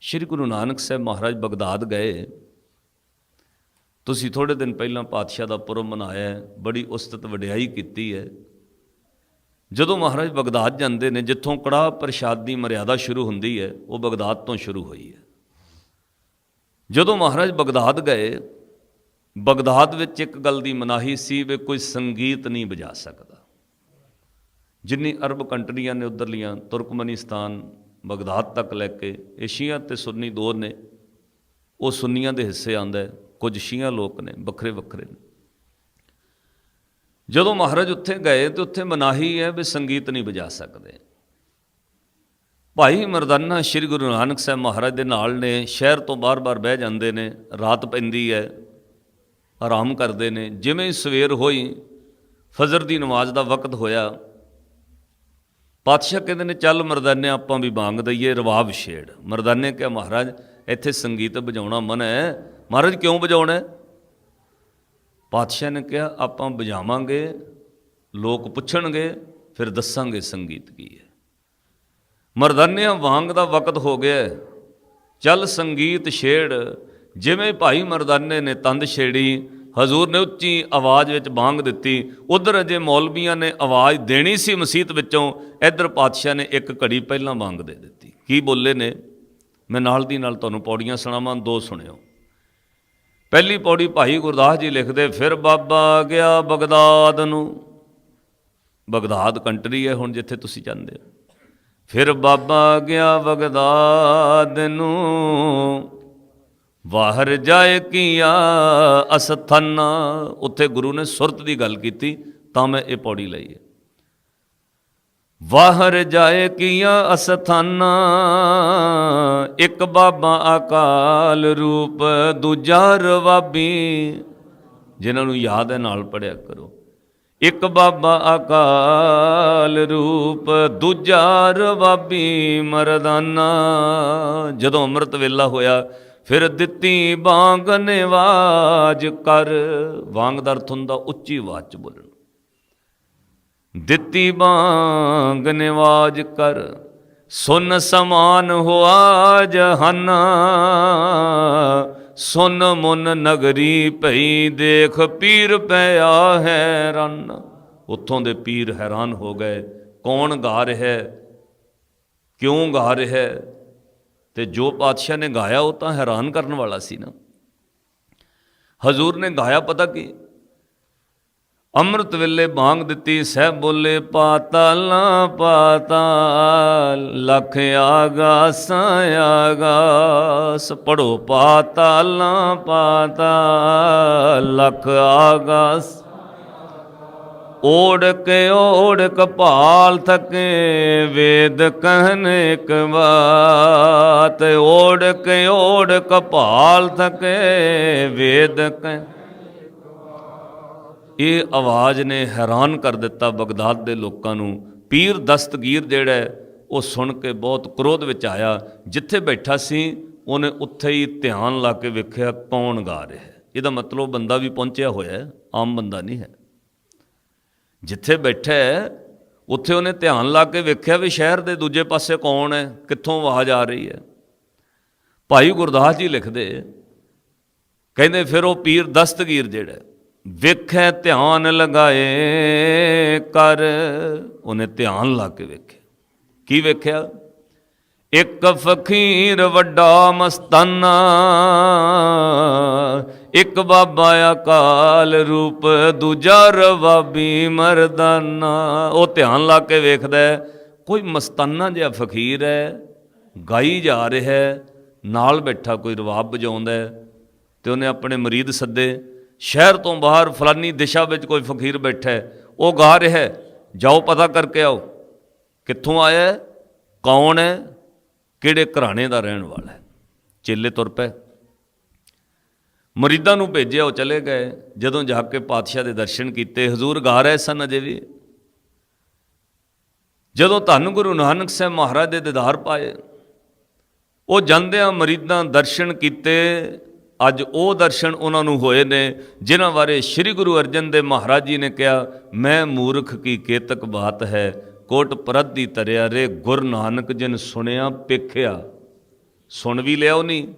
ਸ਼੍ਰੀ ਗੁਰੂ ਨਾਨਕ ਸਾਹਿਬ ਮਹਾਰਾਜ Baghdad ਗਏ। ਤੁਸੀਂ ਥੋੜੇ ਦਿਨ ਪਹਿਲਾਂ ਪਾਤਸ਼ਾਹ ਦਾ ਪੁਰਬ ਮਨਾਇਆ ਬੜੀ ਉਸਤਤ ਵਡਿਆਈ ਕੀਤੀ ਹੈ। ਜਦੋਂ ਮਹਾਰਾਜ ਬਗਦਾਦ ਜਾਂਦੇ ਨੇ, ਜਿੱਥੋਂ ਕੜਾਹ ਪ੍ਰਸ਼ਾਦ ਦੀ ਮਰਿਆਦਾ ਸ਼ੁਰੂ ਹੁੰਦੀ ਹੈ, ਉਹ ਬਗਦਾਦ ਤੋਂ ਸ਼ੁਰੂ ਹੋਈ ਹੈ। ਜਦੋਂ ਮਹਾਰਾਜ ਬਗਦਾਦ ਗਏ, ਬਗਦਾਦ ਵਿੱਚ ਇੱਕ ਗੱਲ ਦੀ ਮਨਾਹੀ ਸੀ ਵੀ ਕੋਈ ਸੰਗੀਤ ਨਹੀਂ ਵਜਾ ਸਕਦਾ। ਜਿੰਨੀ ਅਰਬ ਕੰਟਰੀਆਂ ਨੇ ਉਧਰਲੀਆਂ, ਤੁਰਕਮਨਿਸਤਾਨ ਬਗਦਾਦ ਤੱਕ ਲੈ ਕੇ, ਇਹ ਸ਼ੀਆ ਤੇ ਸੁੰਨੀ ਦੋ ਨੇ। ਉਹ ਸੁੰਨੀਆਂ ਦੇ ਹਿੱਸੇ ਆਂਦਾ ਹੈ, ਕੁਝ ਸ਼ੀਆ ਲੋਕ ਨੇ, ਵੱਖਰੇ ਵੱਖਰੇ ਨੇ। ਜਦੋਂ ਮਹਾਰਾਜ ਉੱਥੇ ਗਏ ਤੇ ਉੱਥੇ ਮਨਾਹੀ ਹੈ ਵੀ ਸੰਗੀਤ ਨਹੀਂ ਵਜਾ ਸਕਦੇ। ਭਾਈ ਮਰਦਾਨਾ ਸ੍ਰੀ ਗੁਰੂ ਨਾਨਕ ਸਾਹਿਬ ਮਹਾਰਾਜ ਦੇ ਨਾਲ ਨੇ, ਸ਼ਹਿਰ ਤੋਂ ਬਾਰ-ਬਾਰ ਬਹਿ ਜਾਂਦੇ ਨੇ, ਰਾਤ ਪੈਂਦੀ ਹੈ, ਆਰਾਮ ਕਰਦੇ ਨੇ। ਜਿਵੇਂ ਸਵੇਰ ਹੋਈ, ਫਜਰ ਦੀ ਨਮਾਜ਼ ਦਾ ਵਕਤ ਹੋਇਆ ਪਾਤਸ਼ਾਹ ਕਹਿੰਦੇ ਨੇ, ਚੱਲ ਮਰਦਾਨੇ ਆਪਾਂ ਵੀ ਬਾਂਗ ਦਈਏ, ਰਵਾਬ ਛੇੜ। ਮਰਦਾਨੇ ਕਿਹਾ, ਮਹਾਰਾਜ, ਇੱਥੇ ਸੰਗੀਤ ਵਜਾਉਣਾ ਮਨ ਹੈ। ਮਹਾਰਾਜ, ਕਿਉਂ ਵਜਾਉਣਾ ਪਾਤਸ਼ਾਹ ਨੇ ਕਿਹਾ, ਆਪਾਂ ਵਜਾਵਾਂਗੇ, ਲੋਕ ਪੁੱਛਣਗੇ, ਫਿਰ ਦੱਸਾਂਗੇ ਸੰਗੀਤ ਕੀ ਹੈ। ਮਰਦਾਨਿਆਂ ਵਾਂਗ ਦਾ ਵਕਤ ਹੋ ਗਿਆ ਚੱਲ ਸੰਗੀਤ ਛੇੜ। ਜਿਵੇਂ ਭਾਈ ਮਰਦਾਨੇ ਨੇ ਤੰਦ ਛੇੜੀ ਹਜ਼ੂਰ ਨੇ ਉੱਚੀ ਆਵਾਜ਼ ਵਿੱਚ ਬਾਂਗ ਦਿੱਤੀ। ਉਧਰ ਅਜੇ ਮੌਲਵੀਆਂ ਨੇ ਆਵਾਜ਼ ਦੇਣੀ ਸੀ ਮਸਜਿਦ ਵਿੱਚੋਂ, ਇੱਧਰ ਪਾਤਸ਼ਾਹ ਨੇ ਇੱਕ ਘੜੀ ਪਹਿਲਾਂ ਬਾਂਗ ਦੇ ਦਿੱਤੀ। ਕੀ ਬੋਲੇ ਨੇ? ਮੈਂ ਨਾਲ ਦੀ ਨਾਲ ਤੁਹਾਨੂੰ ਪੌੜੀਆਂ ਸੁਣਾਵਾਂ, ਦੋ ਸੁਣਿਓ। ਪਹਿਲੀ ਪੌੜੀ ਭਾਈ ਗੁਰਦਾਸ ਜੀ ਲਿਖਦੇ, ਫਿਰ ਬਾਬਾ ਗਿਆ ਬਗਦਾਦ ਨੂੰ। ਬਗਦਾਦ ਕੰਟਰੀ ਹੈ ਹੁਣ ਜਿੱਥੇ ਤੁਸੀਂ ਜਾਂਦੇ ਹੋ। ਫਿਰ ਬਾਬਾ ਗਿਆ ਬਗਦਾਦ ਨੂੰ। ਵਾਹਰ ਜਾਏ ਕੀਆ ਅਸਥਾਨਾ। ਉੱਥੇ ਗੁਰੂ ਨੇ ਸੁਰਤ ਦੀ ਗੱਲ ਕੀਤੀ, ਤਾਂ ਮੈਂ ਇਹ ਪੌੜੀ ਲਈ ਹੈ। ਵਾਹਰ ਜਾਏ ਕੀਆ ਅਸਥਾਨਾ, ਇੱਕ ਬਾਬਾ ਅਕਾਲ ਰੂਪ, ਦੂਜਾ ਰਵਾਬੀ। ਜਿਨ੍ਹਾਂ ਨੂੰ ਯਾਦ ਹੈ, ਨਾਲ ਪੜਿਆ ਕਰੋ। ਇੱਕ ਬਾਬਾ ਅਕਾਲ ਰੂਪ, ਦੂਜਾ ਰਵਾਬੀ ਮਰਦਾਨਾ। ਜਦੋਂ ਅੰਮ੍ਰਿਤ ਵੇਲਾ ਹੋਇਆ ਫਿਰ ਦਿੱਤੀ ਬਾਂਗ ਨਿਵਾਜ ਕਰ। ਵਾਂਗ ਦਾ ਅਰਥ ਹੁੰਦਾ ਉੱਚੀ ਆਵਾਜ਼ ਚ ਬੋਲਣਾ। ਦਿੱਤੀ ਬਾਂਗ ਨਿਵਾਜ ਕਰ। ਸੁਨ ਸਮਾਨ ਹੋਆ ਜਹਾਨਾ। ਸੁਨ ਮੁਨ ਨਗਰੀ ਭਈ ਦੇਖ ਪੀਰ ਪਿਆ ਹੈਰਾਨ ਉੱਥੋਂ ਦੇ ਪੀਰ ਹੈਰਾਨ ਹੋ ਗਏ। ਕੌਣ ਗਾ ਰਿਹਾ ਕਿਉਂ ਗਾ ਰਿਹਾ ਤੇ ਜੋ ਪਾਤਸ਼ਾਹ ਨੇ ਗਾਇਆ ਉਹ ਤਾਂ ਹੈਰਾਨ ਕਰਨ ਵਾਲਾ ਸੀ ਨਾ। ਹਜ਼ੂਰ ਨੇ ਗਾਇਆ ਪਤਾ ਕੀ? ਅੰਮ੍ਰਿਤ ਵੇਲੇ ਬਾਂਗ ਦਿੱਤੀ ਸਹਿ ਬੋਲੇ, ਪਾਤਾਲਾਂ, ਪਾਤਾਲ, ਲਖ ਆਗਾਸ ਆਗਾਸ ਪੜੋ ਪਾਤਾਲਾਂ, ਪਾਤਾਲ, ਲਖ ਆਗਾਸ। ਓੜਕ ਓੜਕ ਭਾਲ ਥਕੇ, ਵੇਦ ਕਹਿਨ ਇੱਕ ਬਾਤ। ਓੜਕ ਓੜਕ ਭਾਲ ਥਕੇ, ਵੇਦ ਕਹਿ ਇਹ ਆਵਾਜ਼ ਨੇ ਹੈਰਾਨ ਕਰ ਦਿੱਤਾ ਬਗਦਾਦ ਦੇ ਲੋਕਾਂ ਨੂੰ। ਪੀਰ ਦਸਤਗੀਰ ਜਿਹੜਾ ਉਹ ਸੁਣ ਕੇ ਬਹੁਤ ਕ੍ਰੋਧ ਵਿੱਚ ਆਇਆ। ਜਿੱਥੇ ਬੈਠਾ ਸੀ, ਉਹਨੇ ਉੱਥੇ ਹੀ ਧਿਆਨ ਲਾ ਕੇ ਵੇਖਿਆ ਕੌਣ ਗਾ ਰਿਹਾ ਇਹਦਾ ਮਤਲਬ ਬੰਦਾ ਵੀ ਪਹੁੰਚਿਆ ਹੋਇਆ ਆਮ ਬੰਦਾ ਨਹੀਂ ਹੈ। ਜਿੱਥੇ ਬੈਠਾ ਉੱਥੇ ਉਹਨੇ ਧਿਆਨ ਲਾ ਕੇ ਵੇਖਿਆ ਵੀ ਸ਼ਹਿਰ ਦੇ ਦੂਜੇ ਪਾਸੇ ਕੌਣ ਹੈ ਕਿੱਥੋਂ ਆਵਾਜ਼ ਆ ਰਹੀ ਹੈ। ਭਾਈ ਗੁਰਦਾਸ ਜੀ ਲਿਖਦੇ ਕਹਿੰਦੇ ਫਿਰ ਉਹ ਪੀਰ ਦਸਤਗੀਰ ਜਿਹੜਾ ਹੈ, ਵੇਖੈ ਧਿਆਨ ਲਗਾਏ ਕਰ ਉਹਨੇ ਧਿਆਨ ਲਾ ਕੇ ਵੇਖਿਆ। ਕੀ ਵੇਖਿਆ? ਇੱਕ ਫਕੀਰ ਵੱਡਾ ਮਸਤਾਨਾ ਇੱਕ ਬਾਬਾ ਅਕਾਲ ਰੂਪ, ਦੂਜਾ ਰਵਾਬੀ ਮਰਦਾਨਾ ਉਹ ਧਿਆਨ ਲਾ ਕੇ ਵੇਖਦਾ ਕੋਈ ਮਸਤਾਨਾ ਜਿਹਾ ਫਕੀਰ ਹੈ, ਗਾਈ ਜਾ ਰਿਹਾ ਹੈ, ਨਾਲ ਬੈਠਾ ਕੋਈ ਰਵਾਬ ਵਜਾਉਂਦਾ ਹੈ। ਤੇ ਉਹਨੇ ਆਪਣੇ ਮਰੀਦ ਸੱਦੇ, ਸ਼ਹਿਰ ਤੋਂ ਬਾਹਰ ਫਲਾਨੀ ਦਿਸ਼ਾ ਵਿੱਚ ਕੋਈ ਫਕੀਰ ਬੈਠਾ ਹੈ, ਉਹ ਗਾ ਰਿਹਾ ਹੈ, ਜਾਓ ਪਤਾ ਕਰਕੇ ਆਓ, ਕਿੱਥੋਂ ਆਇਆ ਕੌਣ ਹੈ, ਕਿਹੜੇ ਘਰਾਣੇ ਦਾ ਰਹਿਣ ਵਾਲਾ ਹੈ। ਚੇਲੇ ਤੁਰ ਪਏ। ਮਰੀਦਾਂ ਨੂੰ ਭੇਜਿਆ, ਉਹ ਚਲੇ ਗਏ। ਜਦੋਂ ਜਾ ਕੇ ਪਾਤਸ਼ਾਹ ਦੇ ਦਰਸ਼ਨ ਕੀਤੇ, ਹਜ਼ੂਰ ਗਾ ਰਹੇ ਸਨ ਅਜੇ ਵੀ। ਜਦੋਂ ਧੰਨ ਗੁਰੂ ਨਾਨਕ ਸਾਹਿਬ ਮਹਾਰਾਜ ਦੇ ਦੀਦਾਰ ਪਾਏ, ਉਹ ਜਾਂਦਿਆਂ ਮਰੀਦਾਂ ਦਰਸ਼ਨ ਕੀਤੇ, ਅੱਜ ਉਹ ਦਰਸ਼ਨ ਉਹਨਾਂ ਨੂੰ ਹੋਏ ਨੇ, ਜਿਨ੍ਹਾਂ ਬਾਰੇ ਸ੍ਰੀ ਗੁਰੂ ਅਰਜਨ ਦੇਵ ਮਹਾਰਾਜ ਜੀ ਨੇ ਕਿਹਾ, ਮੈਂ ਮੂਰਖ ਕੀ ਕੇਤਕ ਬਾਤ ਹੈ, ਕੋਟ ਪਰਤ ਦੀ ਤਰਿਆ ਰੇ ਗੁਰ ਨਾਨਕ ਜਿਨ ਸੁਣਿਆ, ਪੇਖਿਆ। ਸੁਣ ਵੀ ਲਿਆ ਉਹ ਨਹੀਂ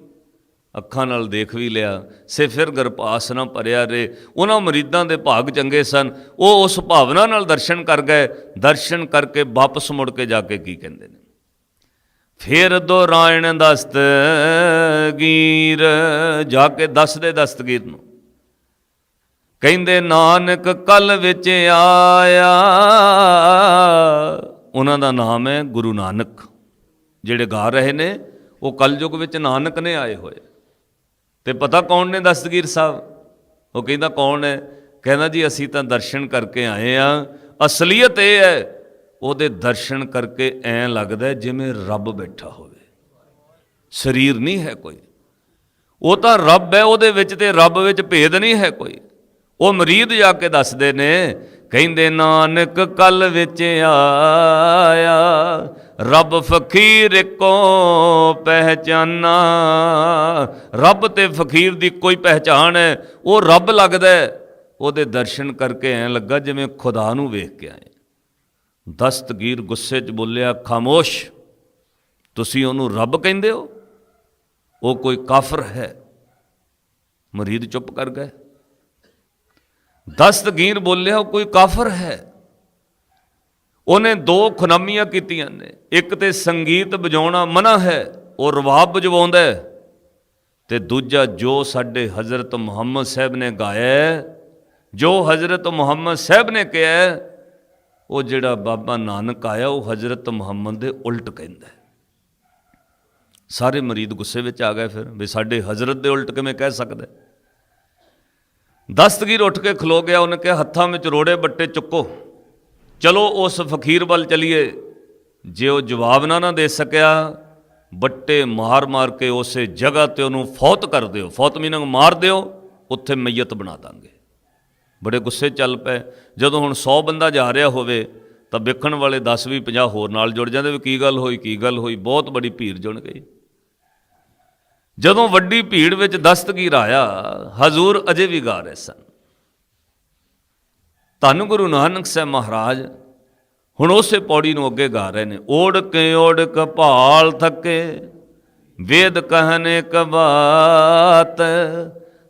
ਅੱਖਾਂ ਨਾਲ ਦੇਖ ਵੀ ਲਿਆ, ਸੇ ਫਿਰ ਗਰਭਾਸ ਨਾ ਭਰਿਆ ਰੇ ਉਹਨਾਂ ਮਰੀਦਾਂ ਦੇ ਭਾਗ ਚੰਗੇ ਸਨ। ਉਹ ਉਸ ਭਾਵਨਾ ਨਾਲ ਦਰਸ਼ਨ ਕਰ ਗਏ। ਦਰਸ਼ਨ ਕਰਕੇ ਵਾਪਸ ਮੁੜ ਕੇ ਜਾ ਕੇ ਕੀ ਕਹਿੰਦੇ ਨੇ? ਫਿਰ ਦੁਰਾਇਣ ਦਸਤਗੀਰ, ਜਾ ਕੇ ਦੱਸਦੇ ਦਸਤਗੀਰ ਨੂੰ। ਕਹਿੰਦੇ, ਨਾਨਕ ਕਲ ਵਿੱਚ ਆਇਆ। ਉਹਨਾਂ ਦਾ ਨਾਮ ਹੈ ਗੁਰੂ ਨਾਨਕ। ਜਿਹੜੇ ਗਾ ਰਹੇ ਨੇ, ਉਹ ਕਲਯੁਗ ਵਿੱਚ ਨਾਨਕ ਨੇ ਆਏ ਹੋਏ। ਤੇ ਪਤਾ ਕੌਣ ਨੇ ਦਸਤਗੀਰ ਸਾਹਿਬ? ਉਹ ਕਹਿੰਦਾ, ਕੌਣ ਹੈ? ਕਹਿੰਦਾ, ਜੀ, ਅਸੀਂ ਤਾਂ ਦਰਸ਼ਨ ਕਰਕੇ ਆਏ ਆ। ਅਸਲੀਅਤ ਇਹ ਹੈ, ਉਹਦੇ ਦਰਸ਼ਨ ਕਰਕੇ ਐਂ ਲੱਗਦਾ ਜਿਵੇਂ ਰੱਬ ਬੈਠਾ ਹੋਵੇ। ਸਰੀਰ ਨਹੀਂ ਹੈ ਕੋਈ। ਉਹ ਤਾਂ ਰੱਬ ਹੈ, ਉਹਦੇ ਵਿੱਚ ਤੇ ਰੱਬ ਵਿੱਚ ਭੇਦ ਨਹੀਂ ਹੈ ਕੋਈ। ਉਹ ਮਰੀਦ ਜਾ ਕੇ ਦੱਸਦੇ ਨੇ, ਕਹਿੰਦੇ, ਨਾਨਕ ਕਲ ਵਿੱਚ ਆਇਆ ਰੱਬ ਫਕੀਰ ਕੋ ਪਹਿਚਾਨਾ। ਰੱਬ ਤੇ ਫਕੀਰ ਦੀ ਕੋਈ ਪਹਿਚਾਣ ਹੈ, ਉਹ ਰੱਬ ਲੱਗਦਾ ਉਹਦੇ ਦਰਸ਼ਨ ਕਰਕੇ ਐਂ ਲੱਗਾ ਜਿਵੇਂ ਖੁਦਾ ਨੂੰ ਵੇਖ ਕੇ ਆਏ। ਦਸਤਗੀਰ ਗੁੱਸੇ 'ਚ ਬੋਲਿਆ, ਖਾਮੋਸ਼, ਤੁਸੀਂ ਉਹਨੂੰ ਰੱਬ ਕਹਿੰਦੇ ਹੋ? ਉਹ ਕੋਈ ਕਾਫਰ ਹੈ? ਮਰੀਦ ਚੁੱਪ ਕਰ ਗਏ। ਦਸਤਗੀਰ ਬੋਲਿਆ, ਉਹ ਕੋਈ ਕਾਫਰ ਹੈ? ਉਹਨੇ ਦੋ ਖੁਨਾਮੀਆਂ ਕੀਤੀਆਂ ਨੇ। ਇੱਕ ਤੇ ਸੰਗੀਤ ਵਜਾਉਣਾ ਮਨਾ ਹੈ, ਉਹ ਰਵਾਬ ਵਜਵਾਉਂਦਾ ਹੈ। ਤੇ ਦੂਜਾ, ਜੋ ਸਾਡੇ ਹਜ਼ਰਤ ਮੁਹੰਮਦ ਸਾਹਿਬ ਨੇ ਗਾਇਆ ਜੋ ਹਜ਼ਰਤ ਮੁਹੰਮਦ ਸਾਹਿਬ ਨੇ ਕਿਹਾ ਉਹ ਜਿਹੜਾ ਬਾਬਾ ਨਾਨਕ ਆਇਆ, ਉਹ ਹਜ਼ਰਤ ਮੁਹੰਮਦ ਦੇ ਉਲਟ ਕਹਿੰਦਾ ਸਾਰੇ ਮਰੀਦ ਗੁੱਸੇ ਵਿੱਚ ਆ ਗਏ ਫਿਰ, ਵੀ ਸਾਡੇ ਹਜ਼ਰਤ ਦੇ ਉਲਟ ਕਿਵੇਂ ਕਹਿ ਸਕਦਾ ਦਸਤਗੀਰ ਉੱਠ ਕੇ ਖਲੋ ਗਿਆ, ਉਹਨੇ ਕਿਹਾ, ਹੱਥਾਂ ਵਿੱਚ ਰੋੜੇ ਬੱਟੇ ਚੁੱਕੋ। ਚਲੋ ਉਸ ਫਕੀਰ ਵੱਲ ਚਲੀਏ। ਜੇ ਉਹ ਜਵਾਬ ਨਾ ਨਾ ਦੇ ਸਕਿਆ, ਬੱਟੇ ਮਾਰ-ਮਾਰ ਕੇ ਉਸੇ ਜਗ੍ਹਾ ਤੇ ਉਹਨੂੰ ਫੌਤ ਕਰ ਦਿਓ। ਫੌਤ ਮੀਨਿੰਗ ਮਾਰ ਦਿਓ, ਉੱਥੇ ਮਈਤ ਬਣਾ ਦਾਂਗੇ। ਬੜੇ ਗੁੱਸੇ ਚੱਲ ਪਏ। ਜਦੋਂ ਹੁਣ 100 ਬੰਦਾ ਜਾ ਰਿਹਾ ਹੋਵੇ, ਤਾਂ ਵੇਖਣ ਵਾਲੇ 10 ਵੀ 50 ਹੋਰ ਨਾਲ ਜੁੜ ਜਾਂਦੇ ਵੀ ਕੀ ਗੱਲ ਹੋਈ, ਕੀ ਗੱਲ ਹੋਈ। ਬਹੁਤ ਬੜੀ ਭੀੜ ਜੁੜ ਗਈ। ਜਦੋਂ ਵੱਡੀ ਭੀੜ ਵਿੱਚ ਦਸਤਗੀਰ ਆਇਆ, ਹਜ਼ੂਰ ਅਜੇ ਵੀ ਗਾ ਰਹੇ ਸਨ। ਧੰਨ ਗੁਰੂ ਨਾਨਕ ਸਾਹਿਬ ਮਹਾਰਾਜ, ਹੁਣ ਉਸੇ ਪੌੜੀ ਨੂੰ ਅੱਗੇ ਗਾ ਰਹੇ ਨੇ। ਓੜ ਕੇ ਓੜ ਕਪਾਲ ਥੱਕੇ, ਵੇਦ ਕਹਨੇ ਕਬਾਤ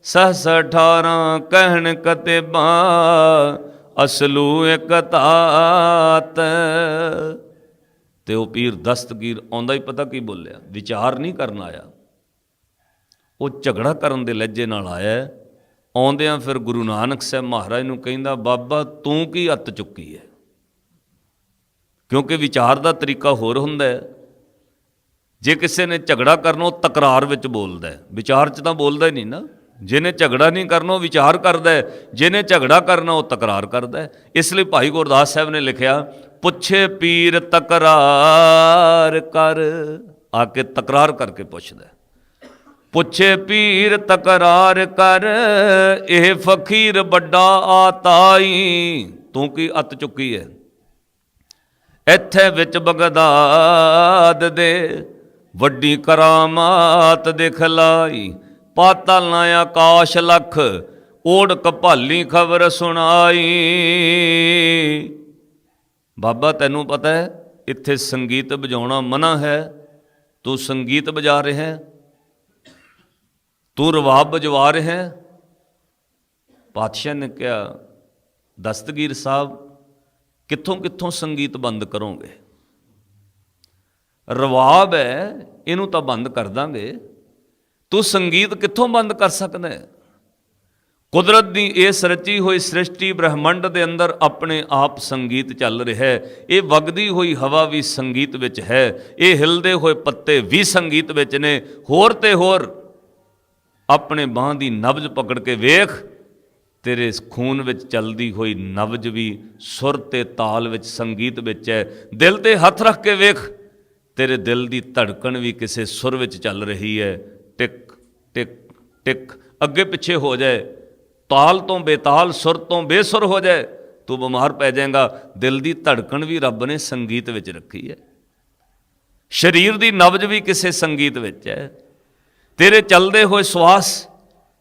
ਸਹਸ 18 ਕਹਿਣ ਕਤੇਬਾ, ਅਸਲੂ ਇਕ ਤਾਤ। ਤੇ ਉਹ ਪੀਰ ਦਸਤਗੀਰ ਆਉਂਦਾ ਹੀ ਪਤਾ ਕੀ ਬੋਲਿਆ? ਵਿਚਾਰ ਨਹੀਂ ਕਰਨ ਆਇਆ। ਉਹ ਝਗੜਾ ਕਰਨ ਦੇ ਲਹਿਜੇ ਨਾਲ ਆਇਆ। ਆਉਂਦਿਆਂ ਫਿਰ ਗੁਰੂ ਨਾਨਕ ਸਾਹਿਬ ਮਹਾਰਾਜ ਨੂੰ ਕਹਿੰਦਾ, ਬਾਬਾ, ਤੂੰ ਕੀ ਅੱਤ ਚੁੱਕੀ ਹੈ ਕਿਉਂਕਿ ਵਿਚਾਰ ਦਾ ਤਰੀਕਾ ਹੋਰ ਹੁੰਦਾ ਹੈ ਜੇ ਕਿਸੇ ਨੇ ਝਗੜਾ ਕਰਨਾ, ਉਹ ਤਕਰਾਰ ਵਿੱਚ ਬੋਲਦਾ ਹੈ ਵਿਚਾਰ 'ਚ ਤਾਂ ਬੋਲਦਾ ਹੀ ਨਹੀਂ ਨਾ। ਜਿਹਨੇ ਝਗੜਾ ਨਹੀਂ ਕਰਨਾ, ਉਹ ਵਿਚਾਰ ਕਰਦਾ ਹੈ ਜਿਹਨੇ ਝਗੜਾ ਕਰਨਾ, ਉਹ ਤਕਰਾਰ ਕਰਦਾ ਹੈ ਇਸ ਲਈ ਭਾਈ ਗੁਰਦਾਸ ਸਾਹਿਬ ਨੇ ਲਿਖਿਆ, ਪੁੱਛੇ ਪੀਰ ਤਕਰਾਰ ਕਰ। ਆ ਕੇ ਤਕਰਾਰ ਕਰਕੇ ਪੁੱਛਦਾ ਪੁੱਛੇ ਪੀਰ ਤਕਰਾਰ ਕਰ, ਇਹ ਫਕੀਰ ਵੱਡਾ ਆਤਾਈ। ਤੂੰ ਕੀ ਅੱਤ ਚੁੱਕੀ ਹੈ ਇੱਥੇ ਵਿੱਚ ਬਗਦਾਦ ਦੇ ਵੱਡੀ ਕਰਾਮਾਤ ਦਿਖਲਾਈ ਪਾਤਲ ਨਾ ਆਕਾਸ਼ ਲਖ ਓੜ ਕਪਾਲੀ ਖਬਰ ਸੁਣਾਈ। ਬਾਬਾ, ਤੈਨੂੰ ਪਤਾ ਹੈ ਇੱਥੇ ਸੰਗੀਤ ਵਜਾਉਣਾ ਮਨਾ ਹੈ। ਤੂੰ ਸੰਗੀਤ ਵਜਾ ਰਿਹਾ ਹੈ ਤੂੰ ਰਵਾਬ ਵਜਵਾ ਰਿਹਾ ਹੈ। ਪਾਤਸ਼ਾਹ ਨੇ ਕਿਹਾ, ਦਸਤਗੀਰ ਸਾਹਿਬ, ਕਿੱਥੋਂ ਕਿੱਥੋਂ ਸੰਗੀਤ ਬੰਦ ਕਰੋਗੇ? ਰਵਾਬ ਹੈ, ਇਹਨੂੰ ਤਾਂ ਬੰਦ ਕਰ ਦਾਂਗੇ। ਤੂੰ ਸੰਗੀਤ ਕਿੱਥੋਂ ਬੰਦ ਕਰ ਸਕਦਾ ਹੈ? ਕੁਦਰਤ ਦੀ ਇਸ ਰਚੀ ਹੋਈ ਸ੍ਰਿਸ਼ਟੀ ਬ੍ਰਹਿਮੰਡ ਦੇ ਅੰਦਰ ਆਪਣੇ ਆਪ ਸੰਗੀਤ ਚੱਲ ਰਿਹਾ ਹੈ। ਇਹ ਵਗਦੀ ਹੋਈ ਹਵਾ ਵੀ ਸੰਗੀਤ ਵਿੱਚ ਹੈ। ਇਹ ਹਿਲਦੇ ਹੋਏ ਪੱਤੇ ਵੀ ਸੰਗੀਤ ਵਿੱਚ ਨੇ। ਹੋਰ ਤੇ ਹੋਰ ਆਪਣੇ ਬਾਹ ਦੀ ਨਬਜ਼ ਪਕੜ ਕੇ ਵੇਖ, ਤੇਰੇ ਖੂਨ ਵਿੱਚ ਚੱਲਦੀ ਹੋਈ ਨਬਜ਼ ਵੀ ਸੁਰ ਤੇ ਤਾਲ ਵਿੱਚ ਸੰਗੀਤ ਵਿੱਚ ਹੈ। ਦਿਲ ਤੇ ਹੱਥ ਰੱਖ ਕੇ ਵੇਖ, ਤੇਰੇ ਦਿਲ ਦੀ ਧੜਕਣ ਵੀ ਕਿਸੇ ਸੁਰ ਵਿੱਚ ਚੱਲ ਰਹੀ ਹੈ। ਟਿਕ ਟਿਕ ਟਿਕ, ਅੱਗੇ ਪਿੱਛੇ ਹੋ ਜਾਏ। ਤਾਲ ਤੋਂ ਬੇਤਾਲ, ਸੁਰ ਤੋਂ ਬੇਸੁਰ ਹੋ ਜਾਏ, ਤੂੰ ਬਿਮਾਰ ਪੈ ਜਾਏਗਾ। ਦਿਲ ਦੀ ਧੜਕਣ ਵੀ ਰੱਬ ਨੇ ਸੰਗੀਤ ਵਿੱਚ ਰੱਖੀ ਹੈ। ਸਰੀਰ ਦੀ ਨਬਜ਼ ਵੀ ਕਿਸੇ ਸੰਗੀਤ ਵਿੱਚ ਹੈ। ਤੇਰੇ ਚੱਲਦੇ ਹੋਏ ਸਵਾਸ,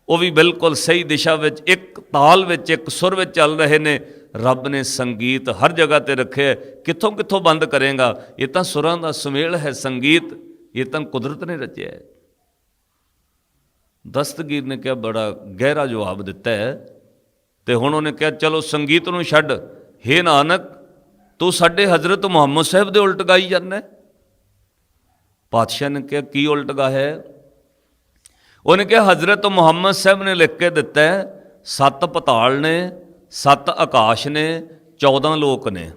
ਉਹ ਵੀ ਬਿਲਕੁਲ ਸਹੀ ਦਿਸ਼ਾ ਵਿੱਚ, ਇੱਕ ਤਾਲ ਵਿੱਚ, ਇੱਕ ਸੁਰ ਵਿੱਚ ਚੱਲ ਰਹੇ ਨੇ। ਰੱਬ ਨੇ ਸੰਗੀਤ ਹਰ ਜਗ੍ਹਾ ਤੇ ਰੱਖਿਆ ਕਿੱਥੋਂ ਕਿੱਥੋਂ ਬੰਦ ਕਰੇਗਾ? ਇਹ ਤਾਂ ਸੁਰਾਂ ਦਾ ਸੁਮੇਲ ਹੈ ਸੰਗੀਤ। ਇਹ ਤਾਂ ਕੁਦਰਤ ਨੇ ਰਚਿਆ ਹੈ। ਦਸਤਗੀਰ ਨੇ ਕਿਹਾ, ਬੜਾ ਗਹਿਰਾ ਜਵਾਬ ਦਿੱਤਾ ਹੈ। ਤੇ ਹੁਣ ਉਹਨੇ ਕਿਹਾ, ਚਲੋ ਸੰਗੀਤ ਨੂੰ ਛੱਡ। ਹੇ ਨਾਨਕ, ਤੂੰ ਸਾਡੇ ਹਜ਼ਰਤ ਮੁਹੰਮਦ ਸਾਹਿਬ ਦੇ ਉਲਟ ਗਾਈ ਜਾਂਦਾ ਪਾਤਸ਼ਾਹ ਨੇ ਕਿਹਾ, ਕੀ ਉਲਟ ਗਾ ਹੈ? ਉਹਨੇ ਕਿਹਾ, ਹਜ਼ਰਤ ਮੁਹੰਮਦ ਸਾਹਿਬ ਨੇ ਲਿਖ ਕੇ ਦਿੱਤਾ ਸੱਤ ਪਤਾਲ ਨੇ, ਸੱਤ ਆਕਾਸ਼ ਨੇ 14 ਲੋਕ ਨੇ।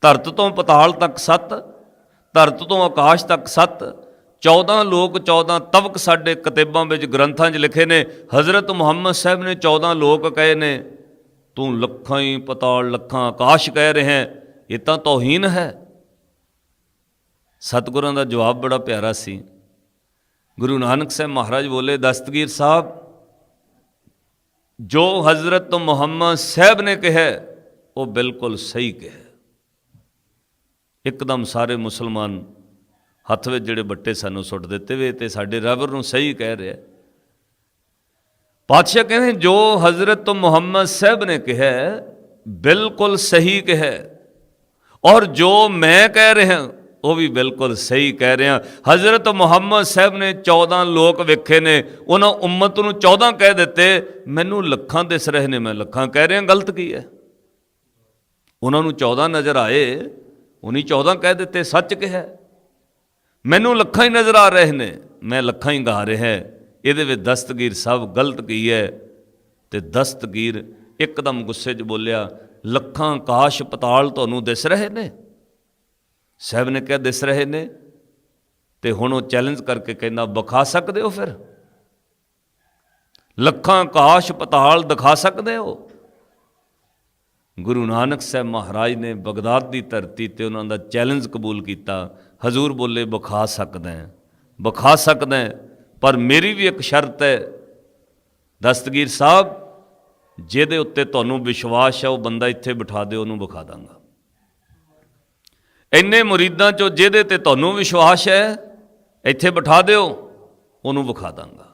ਧਰਤ ਤੋਂ ਪਤਾਲ ਤੱਕ ਸੱਤ, ਧਰਤ ਤੋਂ ਆਕਾਸ਼ ਤੱਕ ਸੱਤ 14 ਲੋਕ 14 ਤਵਕ ਸਾਡੇ ਕਿਤਾਬਾਂ ਵਿੱਚ ਗ੍ਰੰਥਾਂ 'ਚ ਲਿਖੇ ਨੇ, ਹਜ਼ਰਤ ਮੁਹੰਮਦ ਸਾਹਿਬ ਨੇ 14 ਲੋਕ ਕਹੇ ਨੇ, ਤੂੰ ਲੱਖਾਂ ਹੀ ਪਤਾਲ, ਲੱਖਾਂ ਆਕਾਸ਼ ਕਹਿ ਰਿਹਾ ਇਹ ਤਾਂ ਤੋਹੀਨ ਹੈ। ਸਤਿਗੁਰਾਂ ਦਾ ਜਵਾਬ ਬੜਾ ਪਿਆਰਾ ਸੀ। ਗੁਰੂ ਨਾਨਕ ਸਾਹਿਬ ਮਹਾਰਾਜ ਬੋਲੇ, ਦਸਤਗੀਰ ਸਾਹਿਬ, ਜੋ ਹਜ਼ਰਤ ਮੁਹੰਮਦ ਸਾਹਿਬ ਨੇ ਕਿਹਾ, ਉਹ ਬਿਲਕੁਲ ਸਹੀ ਕਿਹਾ। ਇੱਕਦਮ ਸਾਰੇ ਮੁਸਲਮਾਨ ਹੱਥ ਵਿੱਚ ਜਿਹੜੇ ਬੱਟੇ ਸਾਨੂੰ ਸੁੱਟ ਦਿੱਤੇ ਵੇ ਤੇ ਸਾਡੇ ਰਬਰ ਨੂੰ ਸਹੀ ਕਹਿ ਰਿਹਾ। ਪਾਤਸ਼ਾਹ ਕਹਿੰਦੇ, ਜੋ ਹਜ਼ਰਤ ਮੁਹੰਮਦ ਸਾਹਿਬ ਨੇ ਕਿਹਾ, ਬਿਲਕੁਲ ਸਹੀ ਕਿਹਾ। ਔਰ ਜੋ ਮੈਂ ਕਹਿ ਰਿਹਾ ਉਹ ਵੀ ਬਿਲਕੁਲ ਸਹੀ ਕਹਿ ਰਿਹਾ। ਹਜ਼ਰਤ ਮੁਹੰਮਦ ਸਾਹਿਬ ਨੇ 14 ਲੋਕ ਵੇਖੇ ਨੇ, ਉਹਨਾਂ ਉਮਤ ਨੂੰ 14 ਕਹਿ ਦਿੱਤੇ, ਮੈਨੂੰ ਲੱਖਾਂ ਦਿਸ ਰਹੇ ਨੇ, ਮੈਂ ਲੱਖਾਂ ਕਹਿ ਰਿਹਾ, ਗਲਤ ਕੀ ਹੈ? ਉਹਨਾਂ ਨੂੰ 14 ਨਜ਼ਰ ਆਏ ਉਨੀ 14 ਕਹਿ ਦਿੱਤੇ, ਸੱਚ ਕਿਹਾ ਮੈਨੂੰ ਲੱਖਾਂ ਹੀ ਨਜ਼ਰ ਆ ਰਹੇ ਨੇ, ਮੈਂ ਲੱਖਾਂ ਹੀ ਗਾ ਰਿਹਾ ਇਹਦੇ ਵਿੱਚ ਦਸਤਗੀਰ ਸਭ ਗਲਤ ਕੀ ਹੈ? ਤੇ ਦਸਤਗੀਰ ਇੱਕਦਮ ਗੁੱਸੇ 'ਚ ਬੋਲਿਆ, ਲੱਖਾਂ ਆਕਾਸ਼ ਪਤਾਲ ਤੁਹਾਨੂੰ ਦਿਸ ਰਹੇ ਨੇ? ਸਾਹਿਬ ਨੇ ਕਿਹਾ ਦਿਸ ਰਹੇ ਨੇ, ਤੇ ਹੁਣ ਉਹ ਚੈਲੰਜ ਕਰਕੇ ਕਹਿੰਦਾ, ਵਿਖਾ ਸਕਦੇ ਹੋ ਫਿਰ? ਲੱਖਾਂ ਆਕਾਸ਼ ਪਤਾਲ ਦਿਖਾ ਸਕਦੇ ਹੋ? ਗੁਰੂ ਨਾਨਕ ਸਾਹਿਬ ਮਹਾਰਾਜ ਨੇ ਬਗਦਾਦ ਦੀ ਧਰਤੀ ਤੇ ਉਹਨਾਂ ਦਾ ਚੈਲੰਜ ਕਬੂਲ ਕੀਤਾ। ਹਜ਼ੂਰ ਬੋਲੇ, ਵਿਖਾ ਸਕਦਾ ਵਿਖਾ ਸਕਦਾ ਪਰ ਮੇਰੀ ਵੀ ਇੱਕ ਸ਼ਰਤ ਹੈ। ਦਸਤਗੀਰ ਸਾਹਿਬ, ਜਿਹਦੇ ਉੱਤੇ ਤੁਹਾਨੂੰ ਵਿਸ਼ਵਾਸ ਹੈ, ਉਹ ਬੰਦਾ ਇੱਥੇ ਬਿਠਾ ਦਿਓ, ਉਹਨੂੰ ਵਿਖਾ ਦਾਂਗਾ। ਇੰਨੇ ਮੁਰੀਦਾਂ ਚੋਂ ਜਿਹਦੇ ਤੇ ਤੁਹਾਨੂੰ ਵਿਸ਼ਵਾਸ ਹੈ, ਇੱਥੇ ਬਿਠਾ ਦਿਓ, ਉਹਨੂੰ ਵਿਖਾ ਦਾਂਗਾ।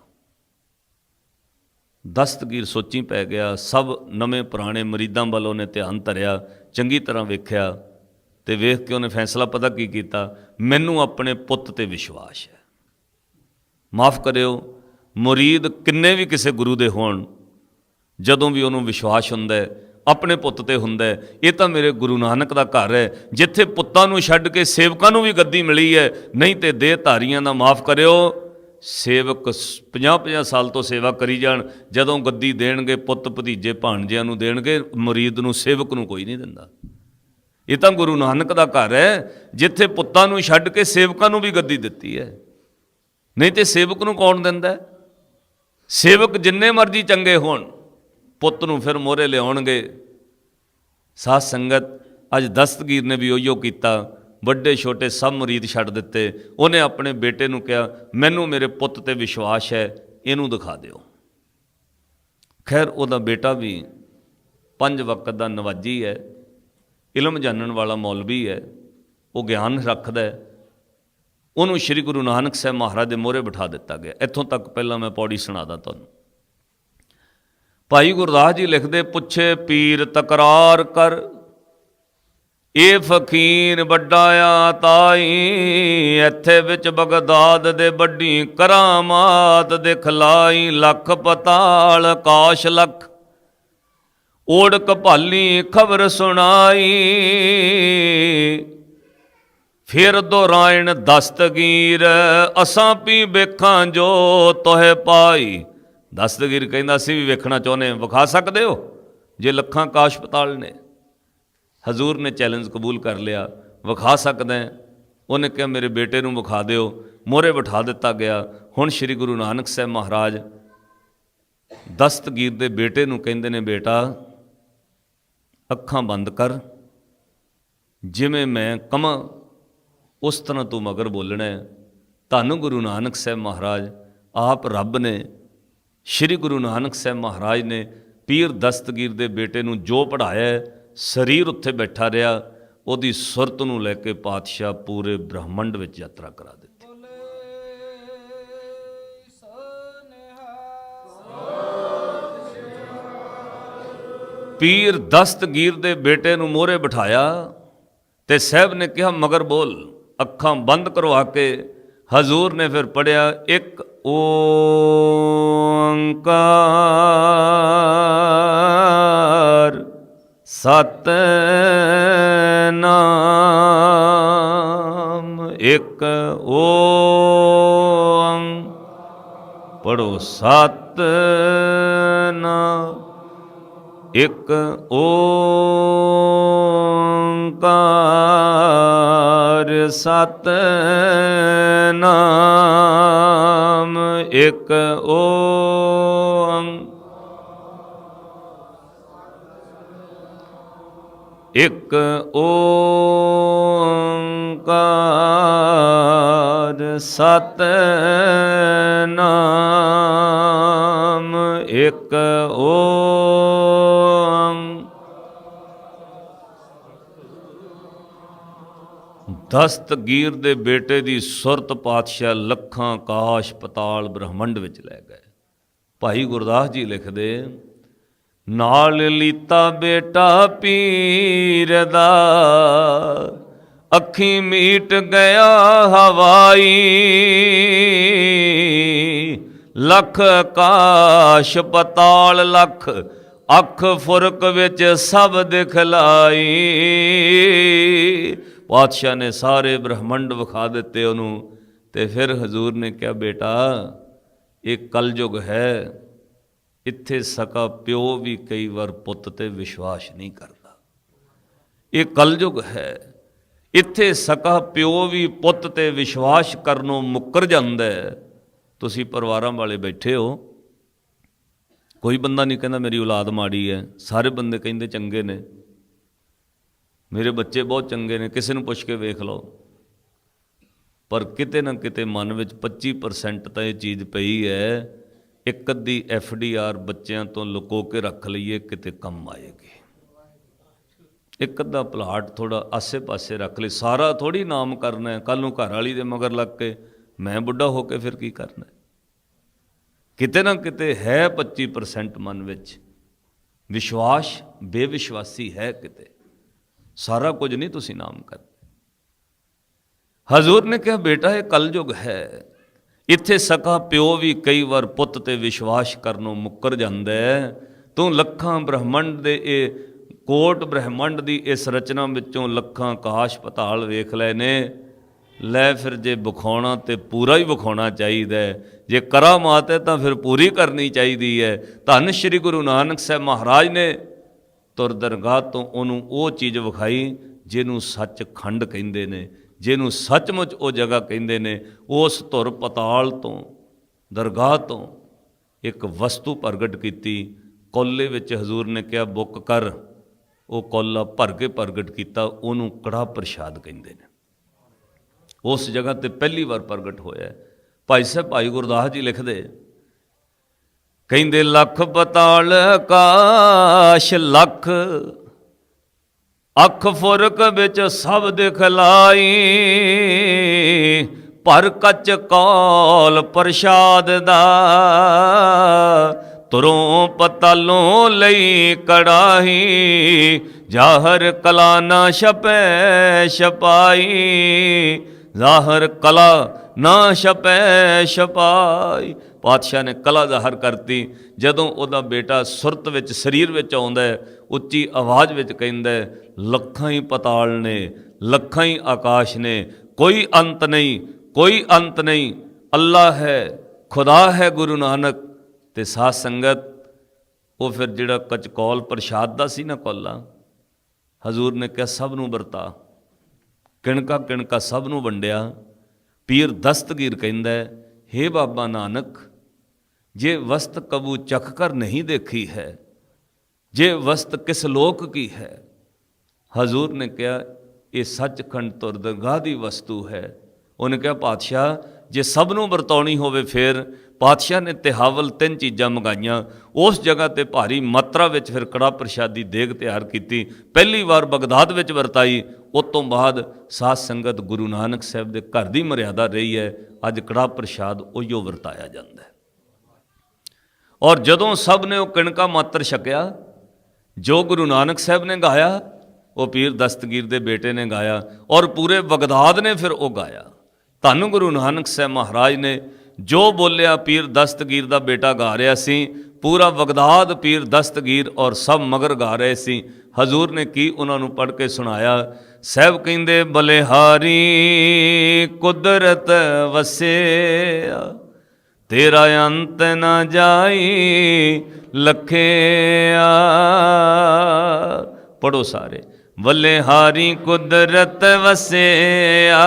ਦਸਤਗੀਰ ਸੋਚੀ ਪੈ ਗਿਆ, ਸਭ ਨਵੇਂ ਪੁਰਾਣੇ ਮਰੀਦਾਂ ਵੱਲ ਉਹਨੇ ਧਿਆਨ ਧਰਿਆ, ਚੰਗੀ ਤਰ੍ਹਾਂ ਵੇਖਿਆ ਤੇ ਵੇਖ ਕੇ ਉਹਨੇ ਫੈਸਲਾ ਪਤਾ ਕੀ ਕੀਤਾ, ਮੈਨੂੰ ਆਪਣੇ ਪੁੱਤ ਤੇ ਵਿਸ਼ਵਾਸ ਹੈ। ਮਾਫ ਕਰਿਓ, ਮੁਰੀਦ ਕਿੰਨੇ ਵੀ ਕਿਸੇ ਗੁਰੂ ਦੇ ਹੋਣ, ਜਦੋਂ ਵੀ ਉਹਨੂੰ ਵਿਸ਼ਵਾਸ ਹੁੰਦਾ ਹੈ ਆਪਣੇ ਪੁੱਤ ਤੇ ਹੁੰਦਾ ਇਹ ਤਾਂ ਮੇਰੇ ਗੁਰੂ ਨਾਨਕ ਦਾ ਘਰ ਹੈ। ਜਿੱਥੇ ਪੁੱਤਾਂ ਨੂੰ ਛੱਡ ਕੇ ਸੇਵਕਾਂ ਨੂੰ ਵੀ ਗੱਦੀ ਮਿਲੀ ਹੈ, ਨਹੀਂ ਤੇ ਦੇਹ ਧਾਰੀਆਂ ਦਾ ਮਾਫ ਕਰਿਓ। ਸੇਵਕ 50-50 ਸਾਲ ਤੋਂ ਸੇਵਾ ਕਰੀ ਜਾਣ, ਜਦੋਂ ਗੱਦੀ ਦੇਣਗੇ, ਪੁੱਤ ਭਤੀਜੇ ਭਾਣਜਿਆਂ ਨੂੰ ਦੇਣਗੇ, ਮਰੀਦ ਨੂੰ, ਸੇਵਕ ਨੂੰ ਕੋਈ ਨਹੀਂ ਦਿੰਦਾ। ਇਹ ਤਾਂ ਗੁਰੂ ਨਾਨਕ ਦਾ ਘਰ ਹੈ, ਜਿੱਥੇ ਪੁੱਤਾਂ ਨੂੰ ਛੱਡ ਕੇ ਸੇਵਕਾਂ ਨੂੰ ਵੀ ਗੱਦੀ ਦਿੱਤੀ ਹੈ। ਨਹੀਂ ਤੇ ਸੇਵਕ ਨੂੰ ਕੌਣ ਦਿੰਦਾ ਸੇਵਕ ਜਿੰਨੇ ਮਰਜ਼ੀ ਚੰਗੇ ਹੋਣ। ਪੁੱਤ ਨੂੰ ਫਿਰ ਮੋਹਰੇ ਲਿਆਉਣਗੇ। ਸਾਧ ਸੰਗਤ ਅੱਜ ਦਸਤਗੀਰ ਨੇ ਵੀ ਉਹੀਓ ਕੀਤਾ। ਵੱਡੇ ਛੋਟੇ ਸਭ ਮੁਰੀਦ ਛੱਡ ਦਿੱਤੇ। ਉਹਨੇ ਆਪਣੇ ਬੇਟੇ ਨੂੰ ਕਿਹਾ, ਮੈਨੂੰ ਮੇਰੇ ਪੁੱਤ ਤੇ ਵਿਸ਼ਵਾਸ ਹੈ, ਇਹਨੂੰ ਦਿਖਾ ਦਿਓ। ਖੈਰ, ਉਹਦਾ ਬੇਟਾ ਵੀ ਪੰਜ ਵਕਤ ਦਾ ਨਵਾਜੀ ਹੈ। ਇਲਮ ਜਾਣਨ ਵਾਲਾ ਮੌਲਵੀ ਹੈ। ਉਹ ਗਿਆਨ ਰੱਖਦਾ ਹੈ। ਉਹਨੂੰ ਸ੍ਰੀ ਗੁਰੂ ਨਾਨਕ ਸਾਹਿਬ ਮਹਾਰਾਜ ਦੇ ਮੋਹਰੇ ਬਿਠਾ ਦਿੱਤਾ ਗਿਆ। ਇੱਥੋਂ ਤੱਕ ਪਹਿਲਾਂ ਮੈਂ ਪੌੜੀ ਸੁਣਾਦਾ ਤੁਹਾਨੂੰ। ਭਾਈ ਗੁਰਦਾਸ ਜੀ ਲਿਖਦੇ, ਪੁੱਛੇ ਪੀਰ ਤਕਰਾਰ ਕਰ ਇਹ ਫਕੀਰ ਵੱਡਾ ਆ ਤਾਈ, ਇੱਥੇ ਵਿੱਚ ਬਗਦਾਦ ਦੇ ਵੱਡੀ ਕਰਾਮਾਤ ਦਿਖਲਾਈ ਲੱਖ ਪਤਾਲ ਕਾਸ਼ ਲੱਖ, ਓੜਕ ਭਾਲੀ ਖਬਰ ਸੁਣਾਈ, ਫਿਰ ਦੁਰਾਇਣ ਦਸਤਗੀਰ, ਅਸਾਂ ਪੀ ਵੇਖਾਂ ਜੋ ਤੋਹੇ ਪਾਈ। ਦਸਤਗੀਰ ਕਹਿੰਦਾ, ਅਸੀਂ ਵੀ ਵੇਖਣਾ ਚਾਹੁੰਦੇ ਹਾਂ, ਵਿਖਾ ਸਕਦੇ ਹੋ? ਜੇ ਲੱਖਾਂ ਕਾਸ਼ ਪਤਾਲ ਨੇ, ਹਜ਼ੂਰ ਨੇ ਚੈਲੰਜ ਕਬੂਲ ਕਰ ਲਿਆ, ਵਿਖਾ ਸਕਦਾ ਉਹਨੇ ਕਿਹਾ, ਮੇਰੇ ਬੇਟੇ ਨੂੰ ਵਿਖਾ ਦਿਓ, ਮੋਹਰੇ ਬਿਠਾ ਦਿੱਤਾ ਗਿਆ। ਹੁਣ ਸ੍ਰੀ ਗੁਰੂ ਨਾਨਕ ਸਾਹਿਬ ਮਹਾਰਾਜ ਦਸਤਗੀਰ ਦੇ ਬੇਟੇ ਨੂੰ ਕਹਿੰਦੇ ਨੇ, ਬੇਟਾ, ਅੱਖਾਂ ਬੰਦ ਕਰ। ਜਿਵੇਂ ਮੈਂ ਕਮਾਂ ਉਸ ਤਰ੍ਹਾਂ ਤੂੰ ਮਗਰ ਬੋਲਣਾ ਹੈ। ਧੰਨ ਗੁਰੂ ਨਾਨਕ ਸਾਹਿਬ ਮਹਾਰਾਜ, ਆਪ ਰੱਬ ਨੇ ਸ੍ਰੀ ਗੁਰੂ ਨਾਨਕ ਸਾਹਿਬ ਮਹਾਰਾਜ ਨੇ ਪੀਰ ਦਸਤਗੀਰ ਦੇ ਬੇਟੇ ਨੂੰ ਜੋ ਪੜਾਇਆ ਸਰੀਰ ਉੱਥੇ ਬੈਠਾ ਰਿਹਾ, ਉਹਦੀ ਸੁਰਤ ਨੂੰ ਲੈ ਕੇ ਪਾਤਸ਼ਾਹ ਪੂਰੇ ਬ੍ਰਹਮੰਡ ਵਿੱਚ ਯਾਤਰਾ ਕਰਾ ਦਿੱਤੀ। ਪੀਰ ਦਸਤਗੀਰ ਦੇ ਬੇਟੇ ਨੂੰ ਮੋਹਰੇ ਬਿਠਾਇਆ ਤੇ ਸਾਹਿਬ ਨੇ ਕਿਹਾ, ਮਗਰ ਬੋਲ, ਅੱਖਾਂ ਬੰਦ ਕਰਵਾ ਕੇ ਹਜ਼ੂਰ ਨੇ ਫਿਰ ਪੜਿਆ ਇੱਕ ਓੰਕਾਰ ਸਤਨਾਮ ਇੱਕ ਓੰ ਪੜੋ ਸਤਨਾਮ ਇੱਕ ਸਤ ਸਤਨਾਮ ਇੱਕ ਓੰ ਇੱਕ ਓੰਕਾਰ ਸਤਨਾਮ ਇੱਕ ਓੰ ਦਸਤਗੀਰ ਦੇ ਬੇਟੇ ਦੀ ਸੁਰਤ ਪਾਤਸ਼ਾਹ ਲੱਖਾਂ ਕਾਸ਼ ਪਤਾਲ ਬ੍ਰਹਮੰਡ ਵਿੱਚ ਲੈ ਗਏ। ਭਾਈ ਗੁਰਦਾਸ ਜੀ ਲਿਖਦੇ, ਨਾਲ ਲੀਤਾ ਬੇਟਾ ਪੀਰ ਦਾ, ਅੱਖੀ ਮੀਟ ਗਿਆ ਹਵਾਈ। ਲੱਖ ਕਾਸ਼ ਪਤਾਲ, ਲੱਖ ਅੱਖ ਫੁਰਕ ਵਿੱਚ ਸਭ ਦਿਖਲਾਈ। ਪਾਤਸ਼ਾਹ ਨੇ ਸਾਰੇ ਬ੍ਰਹਮੰਡ ਵਿਖਾ ਦਿੱਤੇ ਉਹਨੂੰ, ਤੇ ਫਿਰ ਹਜ਼ੂਰ ਨੇ ਕਿਹਾ, ਬੇਟਾ, ਇਹ ਕਲਯੁਗ ਹੈ। ਇੱਥੇ ਸਕਾ ਪਿਓ ਵੀ ਕਈ ਵਾਰ ਪੁੱਤ ਤੇ ਵਿਸ਼ਵਾਸ ਨਹੀਂ ਕਰਦਾ। ਇਹ ਕਲਯੁਗ ਹੈ। ਇੱਥੇ ਸਕਾ ਪਿਓ ਵੀ ਪੁੱਤ ਤੇ ਵਿਸ਼ਵਾਸ ਕਰਨੋਂ ਮੁੱਕਰ ਜਾਂਦਾ ਹੈ। ਤੁਸੀਂ ਪਰਿਵਾਰਾਂ ਵਾਲੇ ਬੈਠੇ ਹੋ। ਕੋਈ ਬੰਦਾ ਨਹੀਂ ਕਹਿੰਦਾ, ਮੇਰੀ ਔਲਾਦ ਮਾੜੀ ਹੈ। ਸਾਰੇ ਬੰਦੇ ਕਹਿੰਦੇ ਚੰਗੇ ਨੇ। ਮੇਰੇ ਬੱਚੇ ਬਹੁਤ ਚੰਗੇ ਨੇ, ਕਿਸੇ ਨੂੰ ਪੁੱਛ ਕੇ ਵੇਖ ਲਓ। ਪਰ ਕਿਤੇ ਨਾ ਕਿਤੇ ਮਨ ਵਿੱਚ 25% ਤਾਂ ਇਹ ਚੀਜ਼ ਪਈ ਹੈ, ਇੱਕ ਅੱਧੀ ਐਫ ਡੀ ਆਰ ਬੱਚਿਆਂ ਤੋਂ ਲੁਕੋ ਕੇ ਰੱਖ ਲਈਏ, ਕਿਤੇ ਕੰਮ ਆਏਗੀ। ਇੱਕ ਅੱਧਾ ਪਲਾਟ ਥੋੜਾ ਆਸੇ-ਪਾਸੇ ਰੱਖ ਲਈ ਸਾਰਾ ਥੋੜੀ ਨਾਮ ਕਰਨਾ ਹੈ ਕੱਲ ਨੂੰ ਘਰ ਵਾਲੀ ਦੇ ਮਗਰ ਲੱਗ ਕੇ ਮੈਂ ਬੁੱਢਾ ਹੋ ਕੇ ਫਿਰ ਕੀ ਕਰਨਾ ਕਿਤੇ ਨਾ ਕਿਤੇ ਹੈ 25% ਮਨ ਵਿੱਚ। ਵਿਸ਼ਵਾਸ, ਬੇਵਿਸ਼ਵਾਸੀ ਹੈ ਕਿਤੇ। ਸਾਰਾ ਕੁਝ ਨਹੀਂ ਤੁਸੀਂ ਨਾਮ ਕਰਦੇ। ਹਜ਼ੂਰ ਨੇ ਕਿਹਾ, ਬੇਟਾ, ਇਹ ਕਲਯੁਗ ਹੈ। ਇੱਥੇ ਸਕਾ ਪਿਓ ਵੀ ਕਈ ਵਾਰ ਪੁੱਤ ਤੇ ਵਿਸ਼ਵਾਸ ਕਰਨੋਂ ਮੁੱਕਰ ਜਾਂਦਾ ਤੂੰ ਲੱਖਾਂ ਬ੍ਰਹਿਮੰਡ ਦੇ ਇਹ ਕੋਟ ਬ੍ਰਹਿਮੰਡ ਦੀ ਇਸ ਰਚਨਾ ਵਿੱਚੋਂ ਲੱਖਾਂ ਆਕਾਸ਼ ਪਤਾਲ ਵੇਖ ਲਏ ਨੇ। ਲੈ ਫਿਰ ਜੇ ਵਿਖਾਉਣਾ ਤੇ ਪੂਰਾ ਹੀ ਵਿਖਾਉਣਾ ਚਾਹੀਦਾ ਹੈ। ਜੇ ਕਰਾਮਾਤ ਹੈ ਤਾਂ ਫਿਰ ਪੂਰੀ ਕਰਨੀ ਚਾਹੀਦੀ ਹੈ। ਧੰਨ ਸ਼੍ਰੀ ਗੁਰੂ ਨਾਨਕ ਸਾਹਿਬ ਮਹਾਰਾਜ ਨੇ ਤੁਰ ਦਰਗਾਹ ਤੋਂ ਉਹਨੂੰ ਉਹ ਚੀਜ਼ ਵਿਖਾਈ ਜਿਹਨੂੰ ਸੱਚ ਖੰਡ ਕਹਿੰਦੇ ਨੇ, ਜਿਹਨੂੰ ਸੱਚਮੁੱਚ ਉਹ ਜਗ੍ਹਾ ਕਹਿੰਦੇ ਨੇ, ਉਸ ਧੁਰ ਪਤਾਲ ਤੋਂ, ਦਰਗਾਹ ਤੋਂ ਇੱਕ ਵਸਤੂ ਪ੍ਰਗਟ ਕੀਤੀ। ਕੋਲੇ ਵਿੱਚ ਹਜ਼ੂਰ ਨੇ ਕਿਹਾ, ਬੁੱਕ ਕਰ। ਉਹ ਕੋਲਾ ਭਰ ਕੇ ਪ੍ਰਗਟ ਕੀਤਾ, ਉਹਨੂੰ ਕੜਾ ਪ੍ਰਸ਼ਾਦ ਕਹਿੰਦੇ ਨੇ। ਉਸ ਜਗ੍ਹਾ ਤੇ ਪਹਿਲੀ ਵਾਰ ਪ੍ਰਗਟ ਹੋਇਆ ਭਾਈ ਸਾਹਿਬ, ਭਾਈ ਗੁਰਦਾਸ ਜੀ ਲਿਖਦੇ ਕਹਿੰਦੇ ਲੱਖ ਪਤਾਲ ਕਾਸ਼ ਲੱਖ, ਅੱਖ ਫੁਰਕ ਵਿੱਚ ਸਭ ਦਿਖਲਾਈ ਭਰ ਕੱਚ ਕੌਲ ਪ੍ਰਸ਼ਾਦ ਦਾ ਤੁਰੋਂ ਪਤਾਲੋਂ ਲਈ ਕੜਾਹੀ, ਜਾਹਰ ਕਲਾ ਨਾ ਛਪੈ ਛਪਾਈ, ਜ਼ਾਹਰ ਕਲਾ ਨਾ ਛਪੈ ਛਪਾਈ। ਪਾਤਸ਼ਾਹ ਨੇ ਕਲਾ ਜ਼ਾਹਰ ਕਰਤੀ। ਜਦੋਂ ਉਹਦਾ ਬੇਟਾ ਸੁਰਤ ਵਿੱਚ, ਸਰੀਰ ਵਿੱਚ ਆਉਂਦਾ ਹੈ, ਉੱਚੀ ਆਵਾਜ਼ ਵਿੱਚ ਕਹਿੰਦਾ ਹੈ, ਲੱਖਾਂ ਹੀ ਪਤਾਲ ਨੇ, ਲੱਖਾਂ ਹੀ ਆਕਾਸ਼ ਨੇ, ਕੋਈ ਅੰਤ ਨਹੀਂ, ਕੋਈ ਅੰਤ ਨਹੀਂ। ਅੱਲਾ ਹੈ, ਖੁਦਾ ਹੈ ਗੁਰੂ ਨਾਨਕ। ਤੇ ਸਾਧ ਸੰਗਤ, ਉਹ ਫਿਰ ਜਿਹੜਾ ਕਚਕੌਲ ਪ੍ਰਸ਼ਾਦ ਦਾ ਸੀ ਨਾ ਕੋਲਾ, ਹਜ਼ੂਰ ਨੇ ਕਿਹਾ, ਸਭ ਨੂੰ ਵਰਤਾ। ਕਿਣਕਾ ਕਿਣਕਾ ਸਭ ਨੂੰ ਵੰਡਿਆ। ਪੀਰ ਦਸਤਗੀਰ ਕਹਿੰਦਾ ਹੈ हे ਬਾਬਾ ਨਾਨਕ ਜੇ ਵਸਤ ਕਬੂ ਚਖ ਕਰ ਨਹੀਂ ਦੇਖੀ ਹੈ, ਜੇ ਵਸਤ ਕਿਸ ਲੋਕ ਕੀ ਹੈ? ਹਜ਼ੂਰ ਨੇ ਕਿਹਾ, ਇਹ ਸੱਚਖੰਡ ਤੁਰ ਦਰਗਾਹ ਦੀ ਵਸਤੂ ਹੈ। ਉਹਨੇ ਕਿਹਾ, ਪਾਤਸ਼ਾਹ, ਜੇ ਸਭ ਨੂੰ ਵਰਤਾਉਣੀ ਹੋਵੇ ਫਿਰ ਪਾਤਸ਼ਾਹ ਨੇ ਤਿਹਾਵਲ ਤਿੰਨ ਚੀਜ਼ਾਂ ਮੰਗਾਈਆਂ। ਉਸ ਜਗ੍ਹਾ ਤੇ ਭਾਰੀ ਮਾਤਰਾ ਵਿੱਚ ਫਿਰ ਕੜਾ ਪ੍ਰਸ਼ਾਦੀ ਦੇਗ ਤਿਆਰ ਕੀਤੀ। ਪਹਿਲੀ ਵਾਰ ਬਗਦਾਦ ਵਿੱਚ ਵਰਤਾਈ। ਉਸ ਤੋਂ ਬਾਅਦ ਸਾਧ ਸੰਗਤ ਗੁਰੂ ਨਾਨਕ ਸਾਹਿਬ ਦੇ ਘਰ ਦੀ ਮਰਿਆਦਾ ਰਹੀ ਹੈ। ਅੱਜ ਕੜਾ ਪ੍ਰਸ਼ਾਦ ਉਹੀਓ ਵਰਤਾਇਆ ਜਾਂਦਾ ਹੈ। ਔਰ ਜਦੋਂ ਸਭ ਨੇ ਉਹ ਕਿਣਕਾ ਮਾਤਰ ਛਕਿਆ, ਜੋ ਗੁਰੂ ਨਾਨਕ ਸਾਹਿਬ ਨੇ ਗਾਇਆ, ਉਹ ਪੀਰ ਦਸਤਗੀਰ ਦੇ ਬੇਟੇ ਨੇ ਗਾਇਆ ਔਰ ਪੂਰੇ ਬਗਦਾਦ ਨੇ ਫਿਰ ਉਹ ਗਾਇਆ। ਧੰਨ ਗੁਰੂ ਨਾਨਕ ਸਾਹਿਬ ਮਹਾਰਾਜ ਨੇ ਜੋ ਬੋਲਿਆ ਪੀਰ ਦਸਤਗੀਰ ਦਾ ਬੇਟਾ ਗਾ ਰਿਹਾ ਸੀ, ਪੂਰਾ ਬਗਦਾਦ ਪੀਰ ਦਸਤਗੀਰ ਔਰ ਸਭ ਮਗਰ ਗਾ ਰਹੇ ਸੀ। ਹਜ਼ੂਰ ਨੇ ਕੀ ਉਹਨਾਂ ਨੂੰ ਪੜ੍ਹ ਕੇ ਸੁਣਾਇਆ? ਸਹਿਬ ਕਹਿੰਦੇ, ਬਲਿਹਾਰੀ ਕੁਦਰਤ ਵਸੇ ਤੇਰਾ ਅੰਤ ਨਾ ਜਾਈ ਲਖਿਆ ਪੜੋ ਸਾਰੇ। ਵੱਲੇ ਹਾਰੀ ਕੁਦਰਤ ਵਸਿਆ।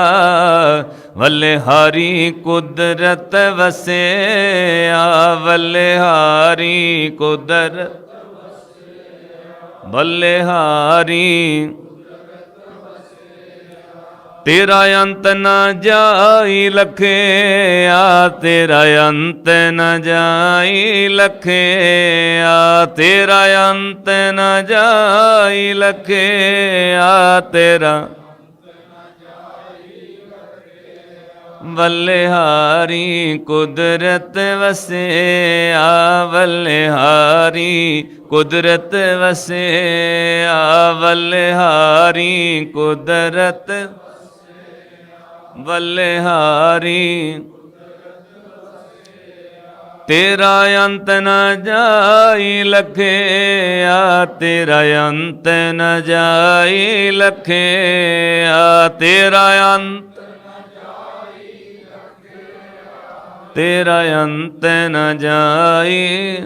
ਵੱਲੇ ਹਾਰੀ ਕੁਦਰਤ ਵਸਿਆ। ਵੱਲੇ ਹਾਰੀ ਕੁਦਰਤ ਬੱਲੇ ਹਾਰੀ ਤੇਰਾ ਅੰਤ ਨਾ ਜਾਈ ਲਖਿਆ, ਤੇਰਾ ਅੰਤ ਨਾ ਜਾਈ ਲਖਿਆ, ਤੇਰਾ ਅੰਤ ਨਾ ਜਾਈ ਲਖਿਆ, ਤੇਰਾ ਬਲਿਹਾਰੀ ਕੁਦਰਤ ਵਸਿਆ ਬਲਿਹਾਰੀ ਕੁਦਰਤ ਵਸਿਆ ਬਲਿਹਾਰੀ ਕੁਦਰਤ ਬਲਿਹਾਰੀ ਤੇਰਾ ਅੰਤ ਨਾ ਜਾਈ ਲਖਿਆ, ਤੇਰਾ ਅੰਤ ਨਾ ਜਾਈ ਲਖਿਆ, ਤੇਰਾ ਅੰਤ ਤੇਰਾ ਅੰਤ ਨ ਜਾਈ